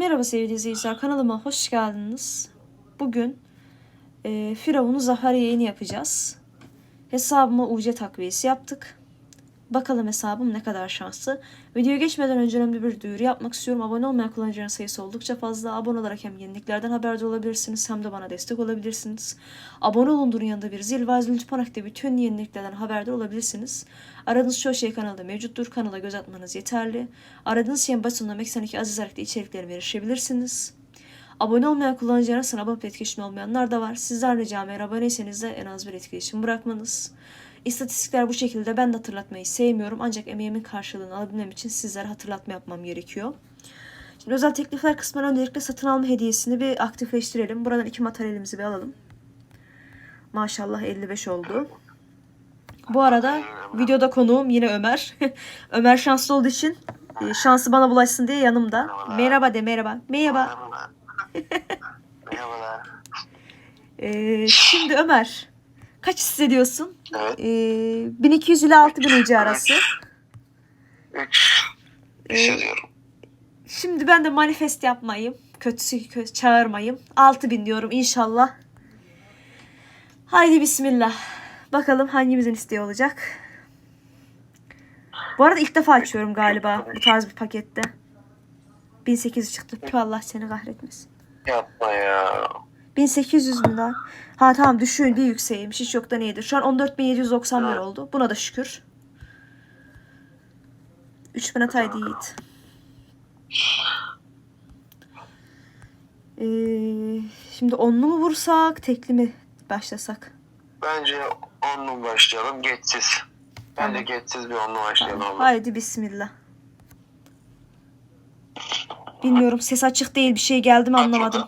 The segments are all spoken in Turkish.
Merhaba sevgili izleyiciler kanalıma hoş geldiniz. Bugün e, Firavun'u Zahar yapacağız. Hesabıma UC takviyesi yaptık. Bakalım hesabım ne kadar şanslı. Videoya geçmeden önce önemli bir duyuru yapmak istiyorum. Abone olmayan kullanıcıların sayısı oldukça fazla. Abone olarak hem yeniliklerden haberdar olabilirsiniz hem de bana destek olabilirsiniz. Abone olunduğun yanında bir zil var. Lütfen bütün yeniliklerden haberdar olabilirsiniz. Aradığınız çoğu şey kanalda mevcuttur. Kanala göz atmanız yeterli. Aradığınız şeyin başında eksenindeki aziz harfli içeriklerime erişebilirsiniz. Abone olmayan kullanıcılar arasında abone etkileşim olmayanlar da var. Sizler ricam eğer aboneyseniz de en az bir etkileşim bırakmanız. İstatistikler bu şekilde ben de hatırlatmayı sevmiyorum ancak emeğimin karşılığını alabilmem için sizlere hatırlatma yapmam gerekiyor. Şimdi özel teklifler kısmına öncelikle satın alma hediyesini bir aktifleştirelim. Buradan iki materyalimizi bir alalım. Maşallah 55 oldu. Bu arada videoda konuğum yine Ömer. Ömer şanslı olduğu için e, şansı bana bulaşsın diye yanımda. Merhaba de merhaba. Merhaba. Merhabalar. Ee, şimdi Ömer kaç hissediyorsun? Evet. Ee, 1200 ile 6000 UC arası. 3 Ee, hissediyorum. Şimdi ben de manifest yapmayayım. Kötüsü kö- çağırmayayım. 6000 diyorum inşallah. Haydi bismillah. Bakalım hangimizin isteği olacak. Bu arada ilk defa açıyorum galiba bu tarz bir pakette. 1800 çıktı. Tüh Allah seni kahretmesin. Yapma ya. 1800 mü lan? Ha tamam düşün bir yükseğiymiş. Hiç yoktan iyidir. Şu an 14791 Evet. oldu. Buna da şükür. 3000 ataydı Yiğit. Ee, şimdi onlu mu vursak, tekli mi başlasak? Bence onlu başlayalım. Geçsiz. Bence Tamam. geçsiz bir onlu başlayalım. abla. Haydi bismillah. Bilmiyorum ses açık değil bir şey geldi mi anlamadım.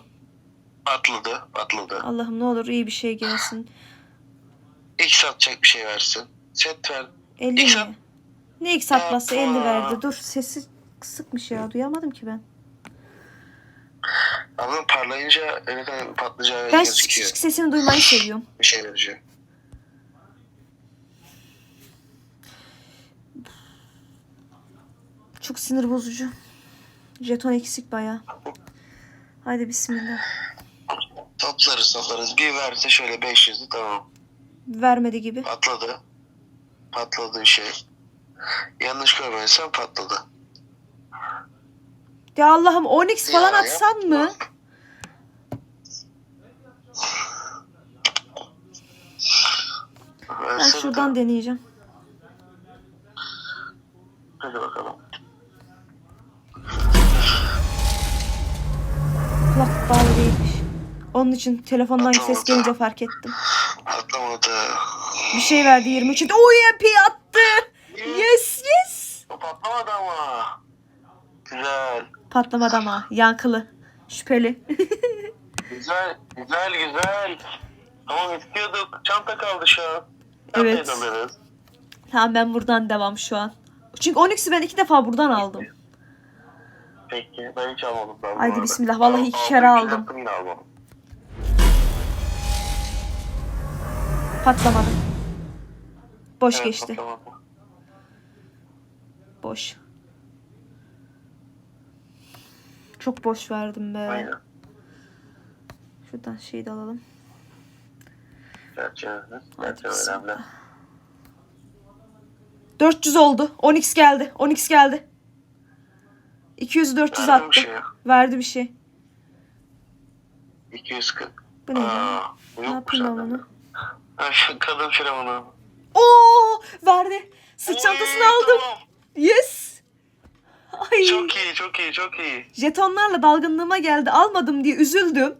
Atladı. Atladı. Allah'ım ne olur iyi bir şey gelsin. X atacak bir şey versin. Set ver. 50 İlk mi? sat- Ne ilk satması 50 Yapma. verdi. Dur sesi kısıkmış ya duyamadım ki ben. Abla parlayınca evet hani patlayacağı Ben gözüküyor. küçük sesini duymayı seviyorum. Bir şey verecek. Çok sinir bozucu. Jeton eksik baya. Haydi bismillah. Toplarız toplarız. Bir verse şöyle 500'ü tamam. Vermedi gibi. Patladı. Patladı şey. Yanlış görmediysem patladı. Ya Allah'ım Onyx falan Ya, atsan mı? yapma. Ben Versene şuradan de. deneyeceğim. Hadi bakalım. Kulak bağlı değilmiş. Onun için telefondan Tamam, ses gelince fark ettim. Atlamadı. Bir şey verdi 23. UMP attı. Yes yes. Patlamadı ama. Güzel. Patlamadı ama yankılı. Şüpheli. Güzel. Güzel güzel. Tamam istiyorduk. Çanta kaldı şu an. Çantayı Evet. alırız. tamam ben buradan devam şu an. Çünkü Onyx'i ben iki defa buradan aldım. Peki. Ben hiç almadım. Ben Haydi bismillah, vallahi Al- iki aldım, kere iki aldım. Patlamadı. Boş Evet, geçti. patlamadı. Boş. Çok boş verdim be. Aynen. Şuradan şeyi de alalım. Önemli. 400 oldu. Onyx geldi. Onyx geldi. 200 400 Verdi attı. bir şey. Verdi bir şey. 240. Bu ne? Aa, Ne yapayım ben zaten. Kadın firavunu. Oo, verdi. Sırt çantasını Oy, aldım. tamam. Yes. Ay. Çok iyi, çok iyi, çok iyi. Jetonlarla dalgınlığıma geldi. Almadım diye üzüldüm.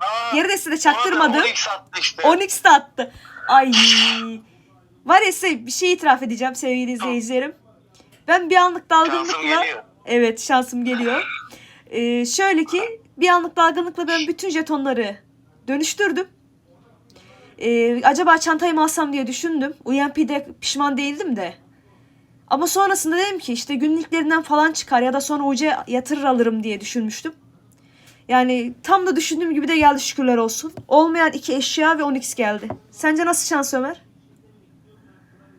Aa, Geridesi de çaktırmadım. ona da Onyx attı işte. Onyx de attı. Ay. Var ya size bir şey itiraf edeceğim sevgili izleyicilerim. Ben bir anlık dalgınlıkla evet şansım geliyor. Ee, şöyle ki bir anlık dalgınlıkla ben bütün jetonları dönüştürdüm. Ee, acaba çantayı mı alsam diye düşündüm. UMP'de pişman değildim de. Ama sonrasında dedim ki işte günlüklerinden falan çıkar ya da sonra uca yatırır alırım diye düşünmüştüm. Yani tam da düşündüğüm gibi de geldi şükürler olsun. Olmayan iki eşya ve Onyx geldi. Sence nasıl şans Ömer?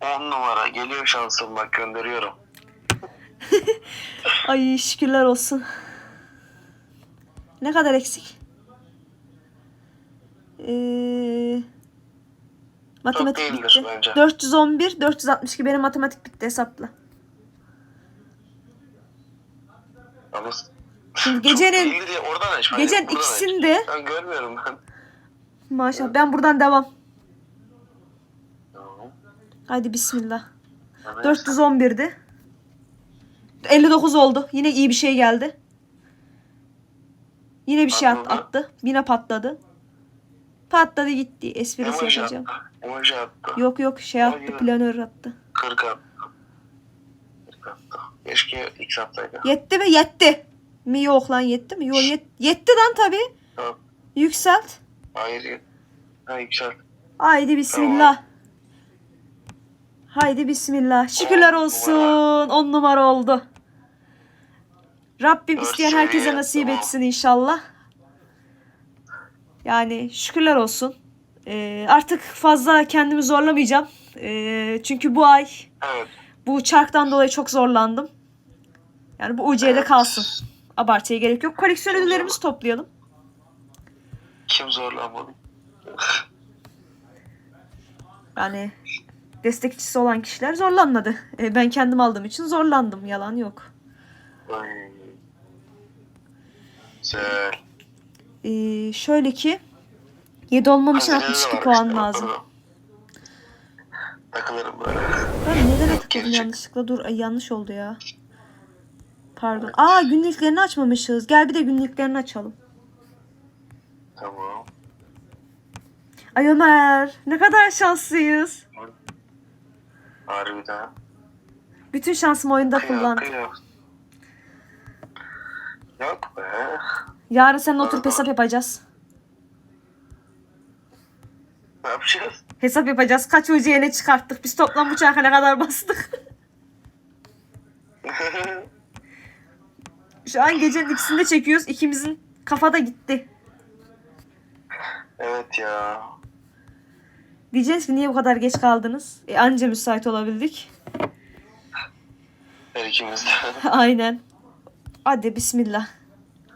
10 numara. Geliyor şansım bak gönderiyorum. Ay şükürler olsun. Ne kadar eksik? Ee, matematik bitti. bence. 411, 462 benim matematik bitti hesapla. Ama Şimdi gecenin oradan aç. gecenin buradan aç. ikisinde Ben görmüyorum ben. maşallah ben buradan devam. Tamam. Haydi bismillah. Evet. 411'di. 59 oldu. Yine iyi bir şey geldi. Yine bir şey at- attı. Yine patladı. Patladı gitti. Esprisi yapacağım. Emoji attı. Yok yok şey attı. Hayır. Planör attı. 40 attı. 40 attı. Keşke X atsaydı. Yetti mi? Yetti. Mi yok lan yetti mi? Yok yet- yetti lan tabi. Tamam. Yükselt. Hayır. Ha yükselt. Haydi bismillah. Haydi bismillah. Şükürler On olsun. numara. 10 numara oldu. Rabbim Dört isteyen herkese nasip tamam. etsin inşallah. Yani şükürler olsun. Ee, artık fazla kendimi zorlamayacağım. Ee, çünkü bu ay Evet. bu çarktan dolayı çok zorlandım. Yani bu UC'de Evet. kalsın. Abartıya gerek yok. Koleksiyon ödüllerimizi toplayalım. Kim zorlanmadı? Yani destekçisi olan kişiler zorlanmadı. Ee, ben kendim aldığım için zorlandım. Yalan yok. Güzel. Ee, şöyle ki 7 olmam için Hazine'de de 62 var puan lazım. Takılırım böyle. Ben neden tıkladım Gelecek. yanlışlıkla? Dur ay, yanlış oldu ya. Pardon. Aa günlüklerini açmamışız. Gel bir de günlüklerini açalım. Tamam. Ay Ömer ne kadar şanslıyız. Harbiden. Bütün şansımı oyunda Kıyak kullandım. kıyak. Yok be. Yarın seninle oturup hesap yapacağız. Ne yapacağız? Hesap yapacağız. Kaç UC'ye ne çıkarttık? Biz toplam bu çarka ne kadar bastık? Şu an gecenin ikisinde çekiyoruz. İkimizin kafada gitti. evet ya. Diyeceğiz ki niye bu kadar geç kaldınız? E, anca müsait olabildik. Her ikimiz de. Aynen. Hadi bismillah.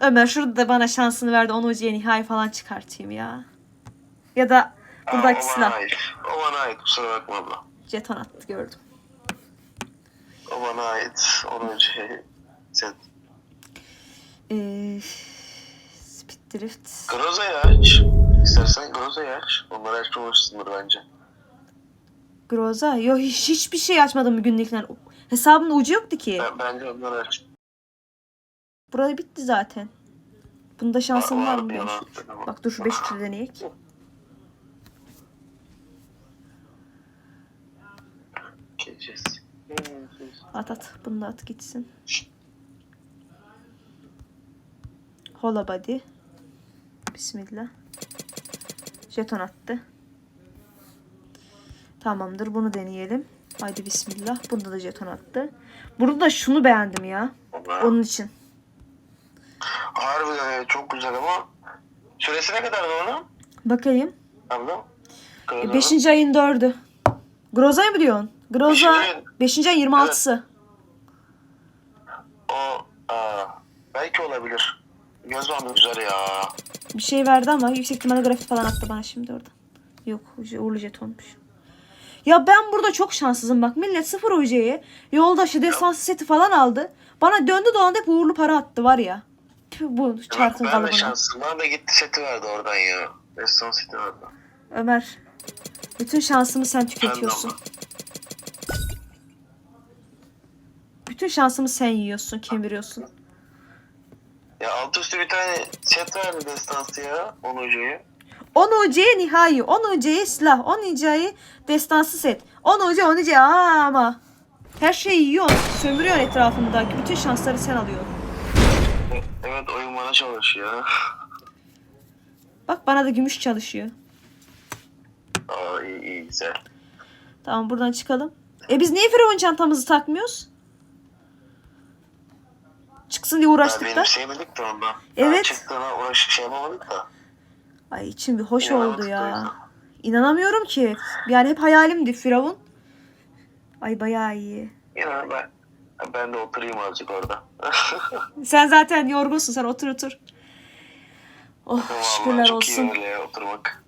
Ömer şurada da bana şansını verdi. Onu UC'ye nihai falan çıkartayım ya. Ya da buradaki Aa, o bana silah. ait. O bana ait. Kusura bakma abla. Jeton attı gördüm. O bana ait. Onun şey. Sen. Ee, Speed Drift. Groza'yı aç. İstersen Groza'yı aç. Onları açmamışsındır bence. Groza. Yok hiç, hiçbir şey açmadım günlükler. Hesabımda ucu yoktu ki. Ben, bence onları aç. Burada bitti zaten. Bunda şansım Var- mı? Bak dur şu 5 üçlü deneyek. Geçeceğiz. At at. Bunu da at gitsin. Hola body. Bismillah. Jeton attı. Tamamdır. Bunu deneyelim. Haydi bismillah. Bunda da jeton attı. Burada da şunu beğendim ya. Onlar. Onun için. Harbiden evet, çok güzel ama süresi ne kadardı onun? Bakayım. Abla? E, beşinci ayın dördü. Groza'yı mı diyorsun? Groza Beşinci 5. ayın 26'sı. O aa, belki olabilir. Bandı güzel ya. Bir şey verdi ama yüksek ihtimalle grafik falan attı bana şimdi orada. Yok uğurlu jetonmuş. Ya ben burada çok şanssızım bak. Millet sıfır UC'ye yoldaşı destansı seti falan aldı. Bana döndü dolandı hep uğurlu para attı var ya. Tüh, bu çarkın ben de kalıbına. şanslıyım. Bana da gitti seti verdi oradan ya. Reston seti verdi. Ömer. Bütün şansımı sen tüketiyorsun. Bütün şansımı sen yiyorsun, kemiriyorsun. Ya alt üstü bir tane set verdi destansı ya. 10 ucuyu. 10 UC'ye nihai, 10 UC'ye silah, 10 UC'ye destansı set. 10 UC, 10 UC aa ama. Her şeyi yiyorsun, sömürüyorsun etrafındaki. Bütün şansları sen alıyorsun. E- Evet oyun bana çalışıyor. Bak bana da gümüş çalışıyor. Aa iyi iyi güzel. Tamam buradan çıkalım. E biz niye Firavun çantamızı takmıyoruz? Çıksın diye Ya uğraştık da. benim sevmedik de ondan. Evet. Daha çıktığına uğraş şey yapamadık da. Ay içim bir hoş İnanamadık oldu ya. İnanamıyorum ki. Yani hep hayalimdi Firavun. Ay bayağı iyi. Yine ben, ben de oturayım azıcık orada. Sen zaten yorgunsun sen otur otur. Oh Vallahi şükürler çok olsun. iyi öyle oturmak.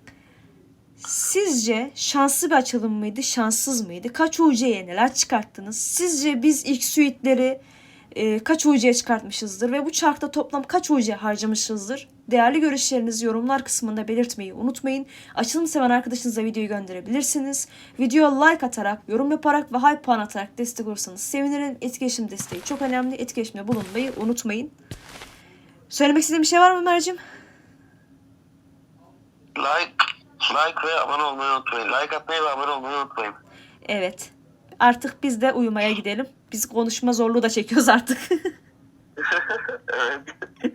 Sizce şanslı bir açılım mıydı, şanssız mıydı? Kaç UC'ye neler çıkarttınız? Sizce biz ilk suitleri e, kaç UC'ye çıkartmışızdır ve bu çarkta toplam kaç UC harcamışızdır? Değerli görüşlerinizi yorumlar kısmında belirtmeyi unutmayın. Açılım seven arkadaşınıza videoyu gönderebilirsiniz. Videoya like atarak, yorum yaparak ve hype puan atarak destek olursanız sevinirim. Etkileşim desteği çok önemli. Etkileşimde bulunmayı unutmayın. Söylemek istediğim bir şey var mı Ömer'cim? Like, like ve abone olmayı unutmayın. Like atmayı ve abone olmayı unutmayın. Evet. Artık biz de uyumaya gidelim. Biz konuşma zorluğu da çekiyoruz artık. evet.